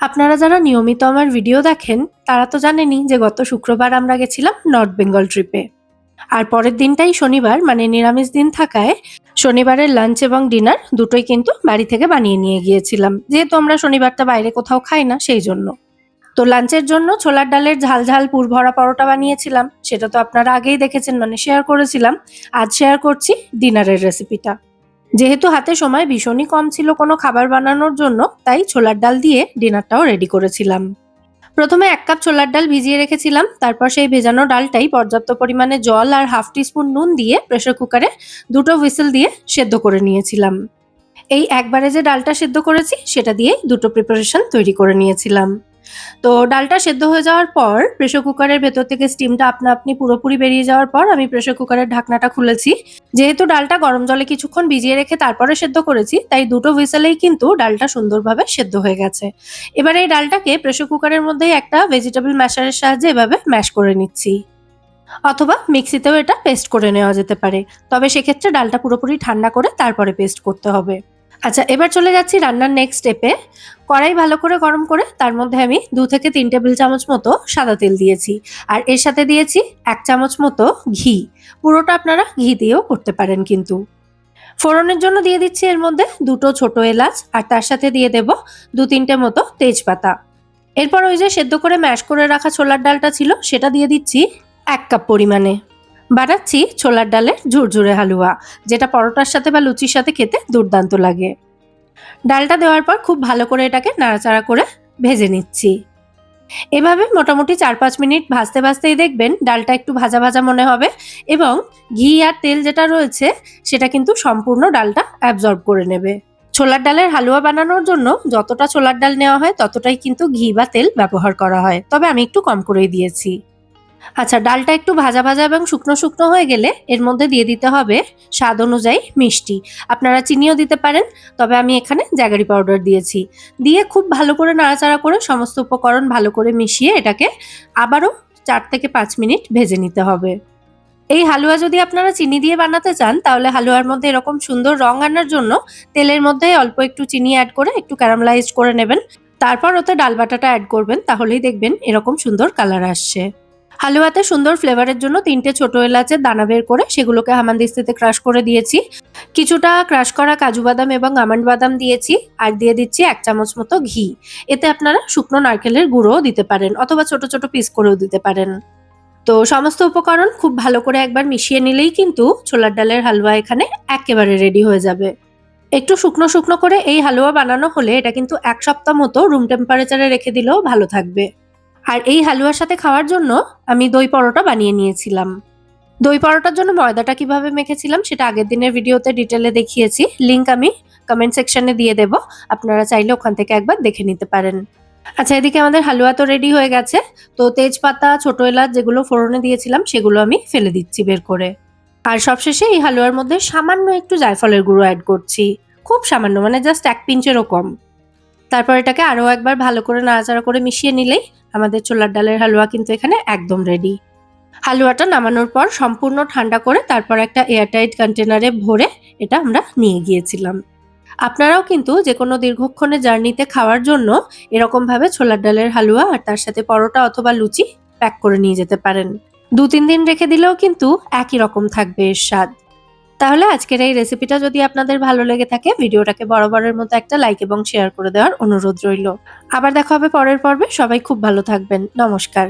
আপনারা যারা নিয়মিত আমার ভিডিও দেখেন, তারা তো জানেনই যে গত শুক্রবার আমরা গেছিলাম নর্থ বেঙ্গল ট্রিপে। আর পরের দিনটাই শনিবার মানে নিরামিষ দিন থাকায় শনিবারের লাঞ্চ এবং ডিনার দুটোই কিন্তু বাড়ি থেকে বানিয়ে নিয়ে গিয়েছিলাম। যেহেতু আমরা শনিবারটা বাইরে কোথাও খাই না, সেই জন্য। তো লাঞ্চের জন্য ছোলার ডালের ঝাল ঝাল পুর ভরা পরোটা বানিয়েছিলাম। সেটা তো আপনারা আগেই দেখেছেন মানে শেয়ার করেছিলাম। আজ শেয়ার করছি ডিনারের রেসিপিটা যেহেতু হাতে সময় ভীষণই কম ছিল কোনো খাবার বানানোর জন্য, তাই ছোলার ডাল দিয়ে ডিনারটাও রেডি করেছিলাম। প্রথমে এক কাপ ছোলার ডাল ভিজিয়ে রেখেছিলাম, তারপর সেই ভেজানো ডালটাই পর্যাপ্ত পরিমাণে জল আর হাফ টিস্পুন নুন দিয়ে প্রেশার কুকারে দুটো হুইসেল দিয়ে সেদ্ধ করে নিয়েছিলাম। এই একবারে যে ডালটা সেদ্ধ করেছি, সেটা দিয়ে দুটো প্রিপারেশন তৈরি করে নিয়েছিলাম। তো ডালটা সেদ্ধ হয়ে যাওয়ার পর প্রেশার কুকারের ভেতর থেকে স্টিমটা আপনা আপনি পুরোপুরি বেরিয়ে যাওয়ার পর আমি প্রেশার কুকারের ঢাকনাটা খুলেছি। যেহেতু ডালটা গরম জলে কিছুক্ষণ ভিজিয়ে রেখে তারপরে সেদ্ধ করেছি, তাই দুটো হুইসেলেই কিন্তু ডালটা সুন্দরভাবে সেদ্ধ হয়ে গেছে। এবার এই ডালটাকে প্রেশার কুকারের মধ্যেই একটা ভেজিটেবল ম্যাশারের সাহায্যে এভাবে ম্যাশ করে নিচ্ছি। অথবা মিক্সিতেও এটা পেস্ট করে নেওয়া যেতে পারে। তবে সেক্ষেত্রে ডালটা পুরোপুরি ঠান্ডা করে তারপরে পেস্ট করতে হবে। আচ্ছা এবার চলে যাচ্ছি রান্নার নেক্সট স্টেপে কড়াই ভালো করে গরম করে তার মধ্যে আমি দু থেকে তিন টেবিল চামচ মতো সাদা তেল দিয়েছি। আর এর সাথে দিয়েছি এক চামচ মতো ঘি। পুরোটা আপনারা ঘি দিয়েও করতে পারেন কিন্তু। ফোড়নের জন্য দিয়ে দিচ্ছি এর মধ্যে দুটো ছোট এলাচ আর তার সাথে দিয়ে দেব দু তিনটে মতো তেজপাতা। এরপর ওই যে সেদ্ধ করে ম্যাশ করে রাখা ছোলার ডালটা ছিল, সেটা দিয়ে দিচ্ছি এক কাপ পরিমাণে। বানাচ্ছি ছোলার ডালের ঝুরঝুরে হালুয়া, যেটা পরোটার সাথে বা লুচির সাথে খেতে দুর্দান্ত লাগে। ডালটা দেওয়ার পর খুব ভালো করে এটাকে নাড়াচাড়া করে ভেজে নিচ্ছি। এভাবে মোটামুটি চার পাঁচ মিনিট ভাজতে ভাজতেই দেখবেন ডালটা একটু ভাজা ভাজা মনে হবে এবং ঘি আর তেল যেটা রয়েছে, সেটা কিন্তু সম্পূর্ণ ডালটা অ্যাবজর্ব করে নেবে। ছোলার ডালের হালুয়া বানানোর জন্য যতটা ছোলার ডাল নেওয়া হয়, ততটাই কিন্তু ঘি বা তেল ব্যবহার করা হয়। তবে আমি একটু কম করেই দিয়েছি। আচ্ছা ডালটা একটু ভাজা ভাজা এবং শুকনো শুকনো হয়ে গেলে এর মধ্যে দিয়ে দিতে হবে স্বাদ অনুযায়ী মিষ্টি। আপনারা চিনিও দিতে পারেন, তবে আমি এখানে জ্যাগারি পাউডার দিয়েছি। দিয়ে খুব ভালো করে নাড়াচাড়া করে সমস্ত উপকরণ ভালো করে মিশিয়ে এটাকে আবারও চার থেকে পাঁচ মিনিট ভেজে নিতে হবে। এই হালুয়া যদি আপনারা চিনি দিয়ে বানাতে চান, তাহলে হালুয়ার মধ্যে এরকম সুন্দর রং আনার জন্য তেলের মধ্যে অল্প একটু চিনি অ্যাড করে একটু ক্যারামলাইজ করে নেবেন। তারপর ওতে ডাল বাটাটা অ্যাড করবেন, তাহলেই দেখবেন এরকম সুন্দর কালার আসছে। হালুয়াতে সুন্দর ফ্লেভারের জন্য তিনটে ছোট এলাচের দানা বের করে সেগুলোকে হামানদিস্তিতে ক্রাশ করে দিয়েছি। কিছুটা ক্রাশ করা কাজু বাদাম এবং আমন্ড বাদাম দিয়েছি আর দিয়ে দিচ্ছি এক চামচ মতো ঘি। এতে আপনারা শুকনো নারকেলের গুঁড়োও দিতে পারেন অথবা ছোট ছোট পিস করেও দিতে পারেন। তো সমস্ত উপকরণ খুব ভালো করে একবার মিশিয়ে নিলেই কিন্তু ছোলার ডালের হালুয়া এখানে একেবারে রেডি হয়ে যাবে। একটু শুকনো শুকনো করে এই হালুয়া বানানো হলে এটা কিন্তু এক সপ্তাহ মতো রুম টেম্পারেচারে রেখে দিলেও ভালো থাকবে। আর এই হালুয়ার সাথে খাওয়ার জন্য আমি দই পরোটা বানিয়ে নিয়েছিলাম। দই পরোটার জন্য ময়দাটা কীভাবে মেখেছিলাম সেটা আগের দিনের ভিডিওতে ডিটেলে দেখিয়েছি। লিঙ্ক আমি কমেন্ট সেকশনে দিয়ে দেব। আপনারা চাইলে ওখান থেকে একবার দেখে নিতে পারেন। আচ্ছা এদিকে আমাদের হালুয়া তো রেডি হয়ে গেছে। তো তেজপাতা, ছোট এলাচ যেগুলো ফোড়নে দিয়েছিলাম সেগুলো আমি ফেলে দিচ্ছি বের করে। আর সবশেষে এই হালুয়ার মধ্যে সামান্য একটু জায়ফলের গুঁড়ো অ্যাড করছি। খুব সামান্য মানে জাস্ট এক পিঞ্চেরও কম। তারপর এটাকে আরও একবার ভালো করে নাড়াচাড়া করে মিশিয়ে নিলেই আমাদের ছোলার ডালের হালুয়া কিন্তু এখানে একদম রেডি হালুয়াটা নামানোর পর সম্পূর্ণ ঠান্ডা করে তারপর একটা এয়ারটাইট কন্টেনারে ভরে এটা আমরা নিয়ে গিয়েছিলাম। আপনারাও কিন্তু যে কোনো দীর্ঘক্ষণের জার্নিতে খাওয়ার জন্য এরকমভাবে ছোলার ডালের হালুয়া আর তার সাথে পরোটা অথবা লুচি প্যাক করে নিয়ে যেতে পারেন। দু তিন দিন রেখে দিলেও কিন্তু একই রকম থাকবে এর স্বাদ। তাহলে আজকের এই রেসিপিটা যদি আপনাদের ভালো লেগে থাকে, ভিডিওটাকে বরাবরের মতো একটা লাইক এবং শেয়ার করে দেওয়ার অনুরোধ রইল। আবার দেখা হবে পরের পর্বে। সবাই খুব ভালো থাকবেন। নমস্কার।